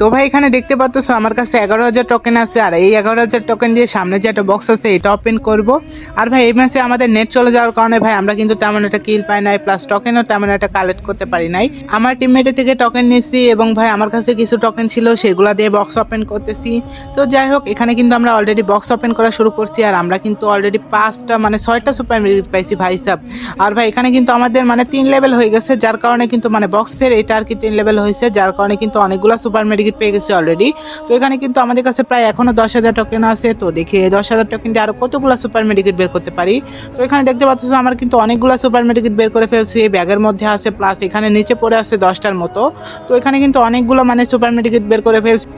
তো ভাই, এখানে দেখতে পাচ্ছ আমার কাছে এগারো হাজার টোকেন আছে, আর এই এগারো হাজার টোকেন দিয়ে সামনে যে একটা বক্স আছে, এটা ওপেন করব। আর ভাই, এই ম্যাচে আমাদের নেট চলে যাওয়ার কারণে ভাই, আমরা কিন্তু তেমন একটা কিল পাই নাই প্লাস টোকেনও তেমন একটা কালেক্ট করতে পারি নাই। আমার টিমমেটের থেকে টোকেন নিয়েছি এবং ভাই, আমার কাছে কিছু টোকেন ছিল, সেগুলা দিয়ে বক্স ওপেন করতেছি। তো যাই হোক, এখানে কিন্তু আমরা অলরেডি বক্স ওপেন করা শুরু করছি, আর আমরা কিন্তু অলরেডি পাঁচটা মানে ছয়টা সুপার মেরিট পাইছি ভাই সাহ আর ভাই, এখানে কিন্তু আমাদের মানে তিন লেভেল হয়ে গেছে, যার কারণে কিন্তু মানে বক্সের এটা আর কি তিন লেভেল হয়েছে, যার কারণে কিন্তু অনেকগুলো সুপার মেডিকেট পেয়ে গেছে অলরেডি তো এখানে কিন্তু আমাদের কাছে প্রায় এখনও দশ হাজার টোকেন আছে। তো দেখি এই দশ হাজার টোকেন দিয়ে আরও কতগুলো সুপার মেডিকেট বের করতে পারি? তো এখানে দেখতে পাচ্ছি আমার কিন্তু অনেকগুলো সুপার মেডিকেট বের করে ফেলছি। ব্যাগের মধ্যে আছে প্লাস এখানে নিচে পড়ে আছে দশটার মতো। তো এখানে কিন্তু অনেকগুলো মানে সুপার মেডিকেট বের করে ফেলছি।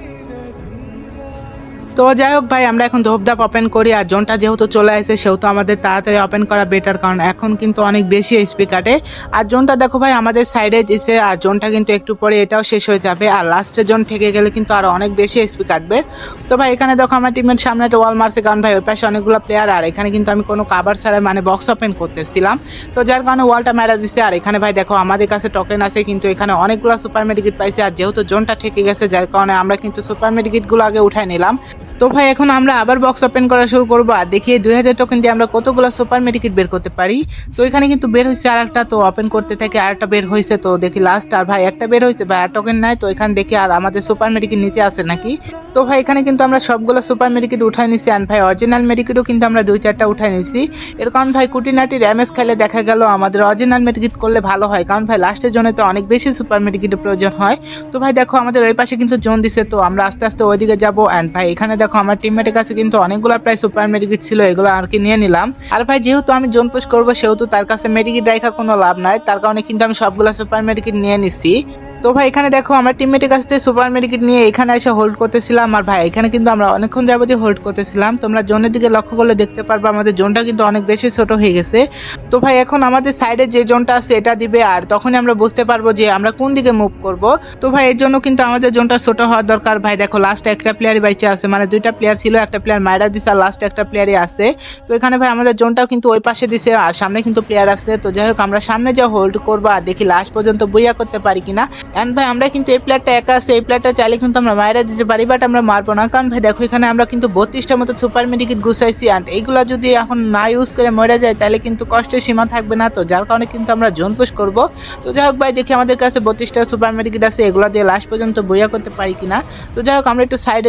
তো যাই হোক ভাই, আমরা এখন ধোপধাপ ওপেন করি আর জোনটা যেহেতু চলে আসে, সেহেতু আমাদের তাড়াতাড়ি ওপেন করা বেটার কারণ এখন কিন্তু অনেক বেশি এসপি কাটে। আর জোনটা দেখো ভাই, আমাদের সাইডে এসে আর জোনটা কিন্তু একটু পরে এটাও শেষ হয়ে যাবে আর লাস্টের জোন থেকে গেলে কিন্তু আরও অনেক বেশি এসপি কাটবে। তো ভাই, এখানে দেখো আমার টিমের সামনে একটা ওয়াল মারছে কারণ ভাই, ওই পাশে অনেকগুলো প্লেয়ার আর এখানে কিন্তু আমি কোনো কাবার ছাড়াই মানে বক্স ওপেন করতেছিলাম। তো যার কারণে ওয়ালটা মেরা দিছে আর এখানে ভাই দেখো আমাদের কাছে টোকেন আছে, কিন্তু এখানে অনেকগুলো সুপার মেডিকেট পাইছে আর যেহেতু জোনটা ঠেকে গেছে, যার কারণে আমরা কিন্তু সুপার মেডিকেটগুলো আগে উঠাই নিলাম। তো ভাই, এখন আমরা আবার বক্স ওপেন করা শুরু করব। আর দেখি দুই হাজার টোকেন দিয়ে আমরা কতগুলো সুপার মেডিকেট বের করতে পারি। তো এখানে কিন্তু বের হয়েছে আর একটা তো ওপেন করতে থাকে আর একটা বের হয়েছে। তো দেখি লাস্ট আর ভাই, একটা বের হয়েছে, ভাই, আর টোকেন নাই। তো এখানে দেখি আর আমাদের সুপার মেডিকেট নিচে আছে নাকি? তো ভাই, এখানে কিন্তু আমরা সবগুলো সুপার মেডিকেট উঠাই নিছি। আর ভাই অরিজিনাল মেডিকেটও কিন্তু আমরা দুই চারটা উঠাই নিছি। এর কারণ ভাই কুটিনাটি র্যামেজ খেলে দেখা গেল আমাদের অরিজিনাল মেডিকেট করলে ভালো হয়। কারণ ভাই লাস্টের জন্য তো অনেক বেশি সুপার মেডিকেটের প্রয়োজন হয়। তো ভাই, দেখো, আমাদের ওই পাশে কিন্তু জোন দিছে। তো আমরা আস্তে আস্তে ওইদিকে যাব। অ্যান্ড ভাই, এখানে দেখো, আমার টিমমেটের কাছে কিন্তু অনেকগুলো প্রায় সুপার মেডিকেট ছিল। এগুলো আর কি নিয়ে নিলাম। আর ভাই, যেহেতু আমি জোন পুশ করব, সেহেতু তার কাছে মেডিকেট রাখা কোনো লাভ নাই। তার কারণে কিন্তু আমি সবগুলো সুপার মেডিকেট নিয়ে নিছি। তো ভাই, এখানে দেখো, আমার টিমমেটের কাছ থেকে সুপার মেডিকেট নিয়ে এখানে এসে হোল্ড করতেছিলাম। আর ভাই, এখানে কিন্তু আমরা অনেকক্ষণ যাবতীয় হোল্ড করতেছিলাম। তোমরা জোনের দিকে লক্ষ্য করলে দেখতে পারবে, আমাদের জোনটা কিন্তু অনেক বেশি ছোট হয়ে গেছে। তো ভাই, এখন আমাদের সাইডে যে জোনটা আছে, এটা দিবে। আর তখনই আমরা বুঝতে পারব যে আমরা কোন দিকে মুভ করব। তো ভাই, এর জন্য কিন্তু আমাদের জোনটা ছোট হওয়ার দরকার। ভাই, দেখো লাস্ট একটা প্লেয়ারই বাইচে আছে। মানে দুইটা প্লেয়ার ছিল, একটা প্লেয়ার মাইরা দিছে, আর লাস্ট একটা প্লেয়ারই আছে। তো এখানে ভাই, আমাদের জোনটাও কিন্তু ওই পাশে দিছে, আর সামনে কিন্তু প্লেয়ার আছে। তো যাই হোক, আমরা সামনে যা হোল্ড করব, আর দেখি লাস্ট পর্যন্ত বইয়া করতে পারি কিনা। এন্ড ভাই, আমরা কিন্তু এই প্লেয়ারটা একা আছে এই প্লেয়ারটা চাইলে কিন্তু আমরা মায়েরা দিতে পারি বাট আমরা মারবো না। কারণ ভাই, দেখো, এখানে আমরা কিন্তু বত্রিশটার মতো সুপার মেডিকেট গুছাইছি অ্যান্ড এইগুলা যদি এখন না ইউজ করে মরে যায়, তাহলে কিন্তু কষ্টের সীমা থাকবে না তো। যার কারণে কিন্তু আমরা জোন পুশ করব। তো যাই হোক ভাই, দেখি আমাদের কাছে বত্রিশটা সুপার মেডিকেট আছে, এগুলো দিয়ে লাস্ট পর্যন্ত বইয়া করতে পারি কিনা। তো যাই হোক, আমরা একটু সাইডে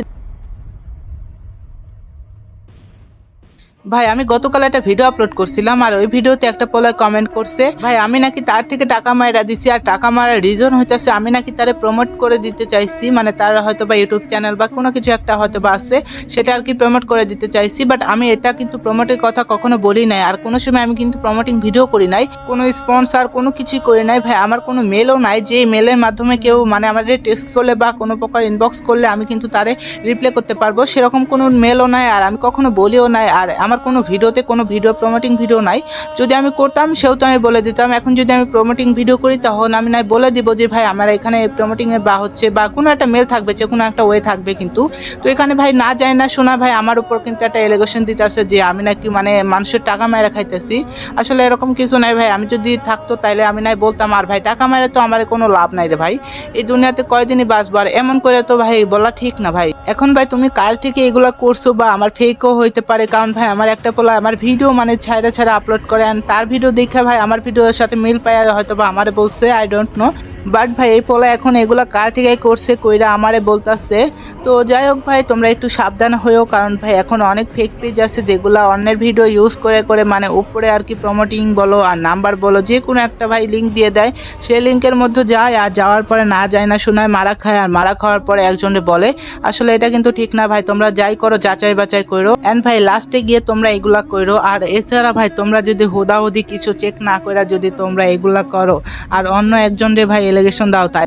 ভাই, আমি গতকাল একটা ভিডিও আপলোড করছিলাম আর ওই ভিডিওতে একটা পোলা কমেন্ট করছে, ভাই, আমি নাকি তার থেকে টাকা মারা দিছি আর টাকা মারার রিজন হইতেছে আমি নাকি তারে প্রমোট করে দিতে চাইছি মানে তার হয়তো বা ইউটিউব চ্যানেল বা কোনো কিছু একটা হয়তো বা আছে, সেটা আর কি প্রমোট করে দিতে চাইছি বাট আমি এটা কিন্তু প্রমোটের কথা কখনো বলি নাই আর কোনো সময় আমি কিন্তু প্রমোটিং ভিডিও করি নাই, কোনো স্পন্সার কোনো কিছুই করি নাই, ভাই, আমার কোনো মেলও নাই যে মেলের মাধ্যমে কেউ মানে আমাদের টেক্সট করলে বা কোনো প্রকার ইনবক্স করলে আমি কিন্তু তারে রিপ্লাই করতে পারব, সেরকম কোনো মেলও নাই আর আমি কখনো বলিও নাই আর আমার কোনো ভিডিওতে কোনো ভিডিও প্রমোটিং ভিডিও নাই। যদি আমি করতাম সেহেতু আমি বলে দিতাম। এখন যদি আমি প্রমোটিং ভিডিও করি, তখন আমি নাই বলে দিব যে, ভাই, আমার এখানে প্রমোটিং এর বা হচ্ছে বা কোনো একটা মেল থাকবে, যে কোনো একটা ওয়ে থাকবে কিন্তু। তো এখানে ভাই না যায় না শোনা, ভাই, আমার উপর কিন্তু একটা এলিগেশন দিতে আছে যে, আমি নাকি মানে মানুষের টাকা মায়েরা খাইতেছি। আসলে এরকম কিছু নাই ভাই। আমি যদি থাকতো, তাইলে আমি নাই বলতাম, আর ভাই, টাকা মারে তো আমার কোনো লাভ নাই রে ভাই। এই দুনিয়াতে কয়দিনই বাঁচবো? আর এমন করে তো ভাই, বলা ঠিক না ভাই। এখন ভাই, তুমি কার থেকে এগুলা করছ বা আমার ফেকও হইতে পারে? কারণ ভাই, আমার একটা পোলা, আমার ভিডিও মানে ছাড়া ছাড়া আপলোড করে অ্যান্ড তার ভিডিও দেখে ভাই আমার ভিডিওর সাথে মিল পায় হয়তো বা আমার বলছে আই ডোন্ট নো বাট ভাই, এই পোলা এখন এগুলা কার থেকে করছে কইরা আমারে বলতাছে। তো যাই হোক ভাই, তোমরা একটু সাবধান হয়েও কারণ ভাই, এখন অনেক ফেক পেজ আছে যেগুলা অন্যের ভিডিও ইউজ করে করে মানে উপরে আর কি প্রমোটিং বলো আর নাম্বার বলো, যে কোনো একটা ভাই লিঙ্ক দিয়ে দেয়। সেই লিঙ্কের মধ্যে যায় আর যাওয়ার পরে না যায় না শোনায়, মারা খায় আর মারা খাওয়ার পরে একজনে বলে। আসলে এটা কিন্তু ঠিক না ভাই, তোমরা যাই করো, যাচাই বাচাই করো। এন্ড ভাই লাস্টে গিয়ে তোমরা এগুলা করো। আর এছাড়া ভাই, তোমরা যদি হুদাহুদি কিছু চেক না করে যদি তোমরা এগুলা করো। আর অন্য একজনের ভাই এলিগেশন দাও তাই।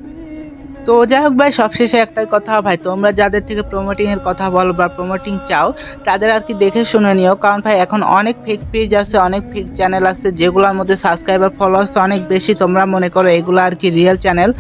তো যাই হোক ভাই, সবশেষে একটাই কথা ভাই, তোমরা যাদের থেকে প্রমোটিং এর কথা বলো বা প্রমোটিং চাও, তাদের আর কি দেখে শুনে নিও। কারণ ভাই, এখন অনেক ফেক পেজ আছে, অনেক ফেক চ্যানেল আছে, যেগুলোর মধ্যে সাবস্ক্রাইবার ফলোয়ার্স অনেক বেশি, তোমরা মনে করো এগুলো আর কি রিয়েল চ্যানেল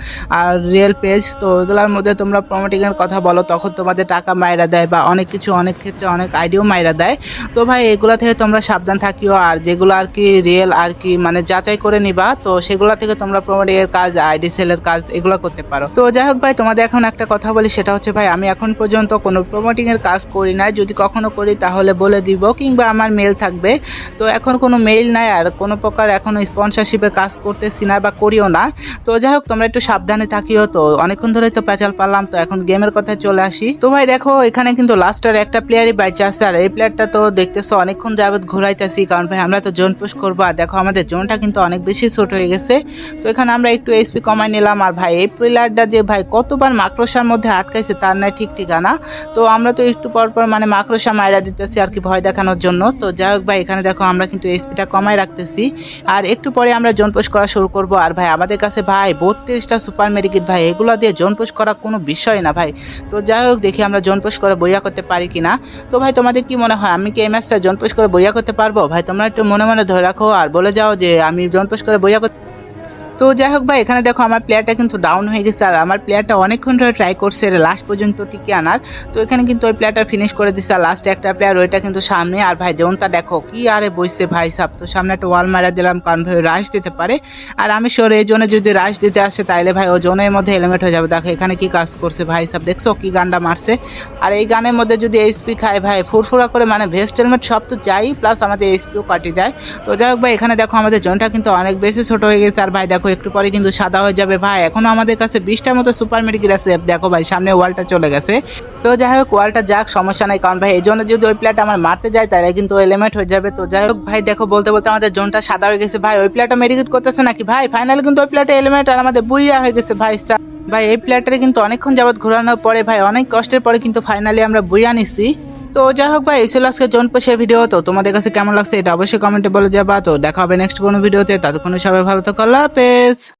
আর রিয়েল পেজ তো এগুলোর মধ্যে তোমরা প্রমোটিং এর কথা বলো, তখন তোমাদের টাকা মাইরা দেয় বা অনেক কিছু, অনেক ক্ষেত্রে অনেক আইডিও মাইরা দেয়। তো ভাই, এগুলো থেকে তোমরা সাবধান থাকিও আর যেগুলো আর কি রিয়েল আর কি মানে যাচাই করে নিবা, তো সেগুলো থেকে তোমরা প্রমোটিং এর কাজ আইডি সেলের কাজ, এগুলো করতে পারো। তো যাই হোক ভাই, তোমাদের এখন একটা কথা বলি, সেটা হচ্ছে ভাই, আমি এখন পর্যন্ত কোনো প্রমোটিং এর কাজ করি না যদি কখনো করি, তাহলে বলে দিব, কিংবা আমার মেল থাকবে। তো এখন কোনো মেইল নাই, আর কোনো প্রকার এখনও স্পন্সরশিপে কাজ করতেছি না বা করিও না। তো যাই হোক, তোমরা একটু সাবধানে থাকিও তো। অনেকক্ষণ ধরে তো প্যাচাল পারলাম, তো এখন গেমের কথায় চলে আসি। তো ভাই, দেখো, এখানে কিন্তু লাস্টের একটা প্লেয়ারই বাইচে আছে, আর এই প্লেয়ারটা তো দেখতেছো অনেকক্ষণ যাবত ঘোরাইতেছি, কারণ ভাই, আমরা তো জোন পুশ করব। আর দেখো, আমাদের জোনটা কিন্তু অনেক বেশি ছোট হয়ে গেছে। তো এখানে আমরা একটু এসপি কমাই নিলাম, আর ভাই, এই প্লেয়ারটা যে ভাই, কতবার মাকড়সার মধ্যে আটকাইছে তার নাই ঠিক ঠিকানা। তো আমরা তো একটু পর পর মানে মাকড়সা মায়েরা দিতেছি আর কি ভয় দেখানোর জন্য। তো যাই হোক ভাই, এখানে দেখো আমরা কিন্তু এসপিটা কমাই রাখতেছি। আর একটু পরে আমরা জোন পুশ করা শুরু করব। আর ভাই, আমাদের কাছে ভাই বত্রিশটা সুপার মেডিকেট ভাই, এগুলো দিয়ে জোন পুশ করা কোনো বিষয় না ভাই। তো যাই হোক দেখি আমরা জোন পুশ করে বইয়া করতে পারি কি না তো ভাই, তোমাদের কি মনে হয়, আমি কি এই ম্যাচটা জোন পুশ করে বইয়া করতে পারব? ভাই, তোমরা একটু মনে মনে ধরে রাখো আর বলে যাও যে আমি জোন পুশ করে বইয়া করতে তো যাই হোক ভাই, এখানে দেখো আমার প্লেয়ারটা কিন্তু ডাউন হয়ে গেছে আর আমার প্লেয়ারটা অনেকক্ষণ ধরে ট্রাই করছে লাস্ট পর্যন্ত টিকে আনার। তো এখানে কিন্তু ওই প্লেয়ারটা ফিনিশ করে দিচ্ছে আর লাস্টে একটা প্লেয়ার ওইটা কিন্তু সামনে। আর ভাই, যেমনটা দেখো, কি আরে বইছে ভাই সাপ। তো সামনে একটা ওয়াল মারা দিলাম কারণ ভাই রাশ দিতে পারে। আর আমি শিওর এই জন্য যদি রাশ দিতে আসে তাইলে ভাই ও জোনের মধ্যে হেলমেট হয়ে যাবে। দেখো এখানে কি কাজ করছে ভাই সাপ। দেখছ কি গানটা মারছে? আর এই গানের মধ্যে যদি এইচপি খায় ভাই, ফুরফুরা করে মানে ভেস্ট হেলমেট সব তো যাই প্লাস আমাদের এইচপিও কাটি যায়। তো যাই হোক ভাই, এখানে দেখো আমাদের জোনটা কিন্তু অনেক বেশি ছোট হয়ে গেছে। আর ভাই, দেখো একটু পরে কিন্তু সাদা হয়ে যাবে। ভাই, এখনও আমাদের কাছে বিশটার মতো সুপার মেডিকেল আছে। দেখো ভাই, সামনে ওয়ালটা চলে গেছে। তো যাই হোক, ওয়ালটা যাক, সমস্যা নাই। কারণ ভাই, এই জন্য যদি ওই প্লেয়ারটা আমার মারতে যায়, তাহলে কিন্তু এলিমেন্ট হয়ে যাবে। তো যাই হোক, ভাই, দেখো, বলতে বলতে আমাদের জোনটা সাদা হয়ে গেছে। ভাই, ওই প্লেয়ারটা মেডিকেট করতেছে নাকি? ভাই ফাইনালি কিন্তু ওই প্লেয়ারটা এলিমেন্ট আর আমাদের বুইয়া হয়ে গেছে, ভাই ভাই, এই প্লেয়ারটা কিন্তু অনেকক্ষণ যাবত ঘোরানোর পরে, ভাই, অনেক কষ্টের পরে কিন্তু ফাইনালি আমরা বুইয়া নিছি। তো যাই হোক ভাই, এই ছিল আজকে জন পোষে ভিডিও তো তোমাদের কাছে কেমন লাগছে এটা অবশ্যই কমেন্টে বলে যাবা। তো দেখা হবে নেক্সট কোনো ভিডিওতে ততক্ষণ সবাই ভালো থাকো। আল্লাহ হাফেজ।